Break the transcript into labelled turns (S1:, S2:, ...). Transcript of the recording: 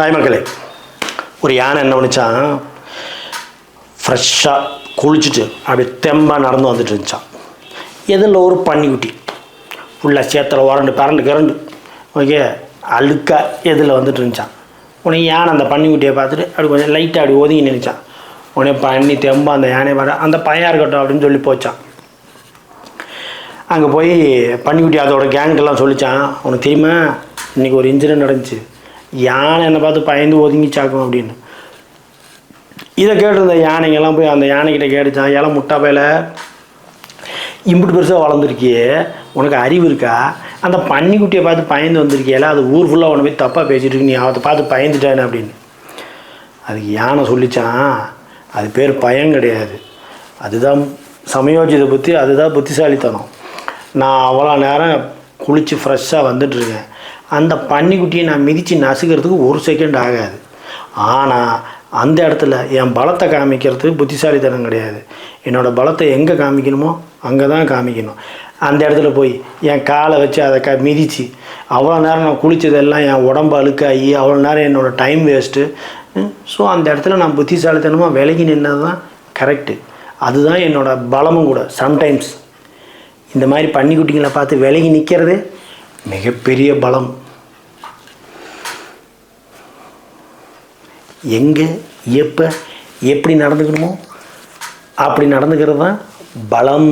S1: தாய்மக்களே ஒரு யானை என்ன பண்ணிச்சான் ஃப்ரெஷ்ஷாக குளிச்சுட்டு அப்படியே தெம்பாக நடந்து வந்துட்டு இருந்துச்சான் எதில் ஒரு பன்னிக்குட்டி. ஃபுல்லாக சேத்துல உரண்டு பரண்டு கரண்டு. ஓகே அழுக்காக எதில் வந்துட்டு இருந்துச்சான் உடனே யானை அந்த பன்னிக்குட்டியை பார்த்துட்டு அப்படி கொஞ்சம் லைட்டாக அப்படி ஒதுங்கி நினைச்சான் உடனே பண்ணி தெம்பா அந்த யானையை பார்த்து அந்த பையன் இருக்கட்டும் அப்படின்னு சொல்லி போச்சான். அங்கே போய் பன்னிக்குட்டி அதோட கேங்கெல்லாம் சொல்லிச்சான். உனக்கு தெரியுமா? இன்றைக்கி ஒரு இன்சிடென்ட் நடந்துச்சு. யானை என்னை பார்த்து பயந்து ஒதுங்கிச்சாக்கும் அப்படின்னு. இதை கேட்டிருந்த யானைங்கெல்லாம் போய் அந்த யானைக்கிட்ட கேட்டுச்சான் இலை முட்டா பையில இம்புட்டு பெருசாக வளர்ந்துருக்கியே உனக்கு அறிவு இருக்கா? அந்த பன்னிக்குட்டியை பார்த்து பயந்து வந்திருக்கியல அது ஊர் ஃபுல்லாக உன்னை போய் தப்பாக பேசிகிட்டு இருக்கு நீ அதை பார்த்து பயந்துட்டானே அப்படின்னு. அதுக்கு யானை சொல்லிச்சான் அது பேர் பயம் கிடையாது. அதுதான் சமயோஜித புத்தி அதுதான் புத்திசாலித்தனம். நான் அவ்வளோ நேரம் குளித்து ஃப்ரெஷ்ஷாக வந்துட்டுருக்கேன் அந்த பன்னிக்குட்டியை நான் மிதித்து நசுக்கிறதுக்கு ஒரு செகண்ட் ஆகாது. ஆனால் அந்த இடத்துல என் பலத்தை காமிக்கிறது புத்திசாலித்தனம் கிடையாது. என்னோடய பலத்தை எங்கே காமிக்கணுமோ அங்கே தான் காமிக்கணும். அந்த இடத்துல போய் என் காலை வச்சு அதை க மிதித்து அவ்வளோ நேரம் நான் குளித்ததெல்லாம் என் உடம்பு அழுக்காகி அவ்வளோ நேரம் என்னோடய டைம் வேஸ்ட்டு ஸோ அந்த இடத்துல நான் புத்திசாலித்தனமாக விலகி நின்னது தான் கரெக்டு அதுதான் என்னோடய பலமும் கூட சம்டைம்ஸ் இந்த மாதிரி பன்னிக்குட்டிங்களை பார்த்து விலகி நிற்கிறது மிகப்பெரிய பலம். எங்கே எப்போ எப்படி நடந்துக்கணுமோ அப்படி நடந்துக்கிறது தான் பலம்.